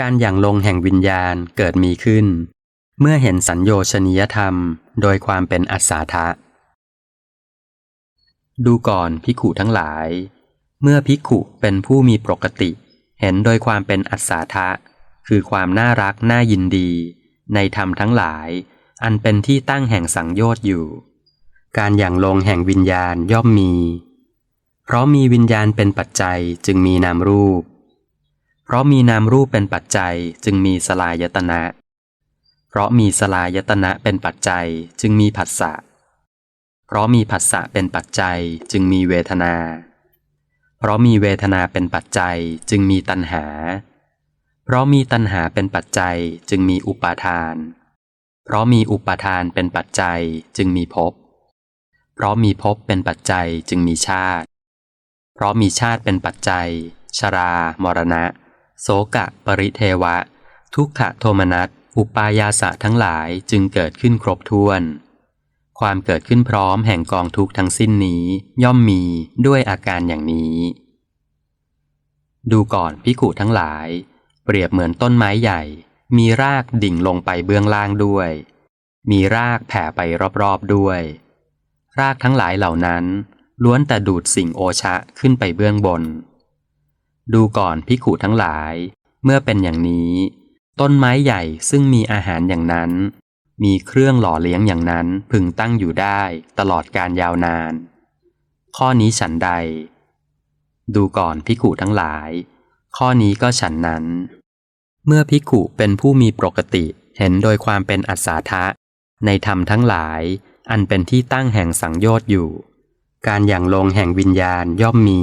การอย่างลงแห่งวิญญาณเกิดมีขึ้น เมื่อเห็นสัญโยชนิยธรรม โดยความเป็นอัศทะ ดูก่อนภิขุทั้งหลาย เมื่อภิขุเป็นผู้มีปกติ เห็นโดยความเป็นอัศทะ คือความน่ารักน่ายินดี ในธรรมทั้งหลาย อันเป็นที่ตั้งแห่งสังโยชน์อยู่ การอย่างลงแห่งวิญญาณย่อมมี เพราะมีวิญญาณเป็นปัจจัยจึงมีนามรูป ราะมีนามรูปเป็นปัจจัยจึงมีสลายตนะ เพราะมีสลายตนะเป็นปัจจัยจึงมีผัสสะ เพราะมีผัสสะเป็นปัจจัยจึงมีเวทนา เพราะมีเวทนาเป็นปัจจัยจึงมีตัณหา เพราะมีตัณหาเป็นปัจจัยจึงมีอุปาทาน เพราะมีอุปาทานเป็นปัจจัยจึงมีภพ เพราะมีภพเป็นปัจจัยจึงมีชาติ เพราะมีชาติเป็นปัจจัย ชรา มรณะ โสกะปริเทวะ ทุกขโทมนัสอุปายาสะทั้งหลายจึงเกิดขึ้นครบถ้วน ความเกิดขึ้นพร้อมแห่งกองทุกทั้งสิ้นนี้ย่อมมีด้วยอาการอย่างนี้ ดูก่อนพิกุทั้งหลาย เปรียบเหมือนต้นไม้ใหญ่ มีรากดิ่งลงไปเบื้องล่างด้วย มีรากแผ่ไปรอบๆด้วย รากทั้งหลายเหล่านั้น ล้วนแต่ดูดสิ่งโอชะขึ้นไปเบื้องบน ดูก่อนพิกุทั้งหลาย เมื่อเป็นอย่างนี้ ต้นไม้ใหญ่ซึ่งมีอาหารอย่างนั้น มีเครื่องหล่อเลี้ยงอย่างนั้นพึงตั้งอยู่ได้ตลอดการยาวนาน ข้อนี้ฉันใด ดูก่อนพิกุทั้งหลาย ข้อนี้ก็ฉันนั้น เมื่อพิกุเป็นผู้มีปกติเห็นโดยความเป็นอัศทะ ในธรรมทั้งหลาย อันเป็นที่ตั้งแห่งสังโยชน์อยู่ การอย่างลงแห่งวิญญาณย่อมมี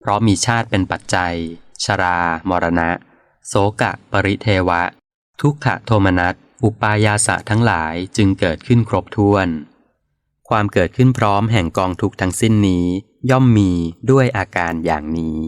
เพราะมีชาติเป็นปัจจัย ชรา มรณะ โสกะ ปริเทวะ ทุกขโทมนัส อุปายาสะทั้งหลายจึงเกิดขึ้นครบถ้วน ความเกิดขึ้นพร้อมแห่งกองทุกทั้งสิ้นนี้ ย่อมมีด้วยอาการอย่างนี้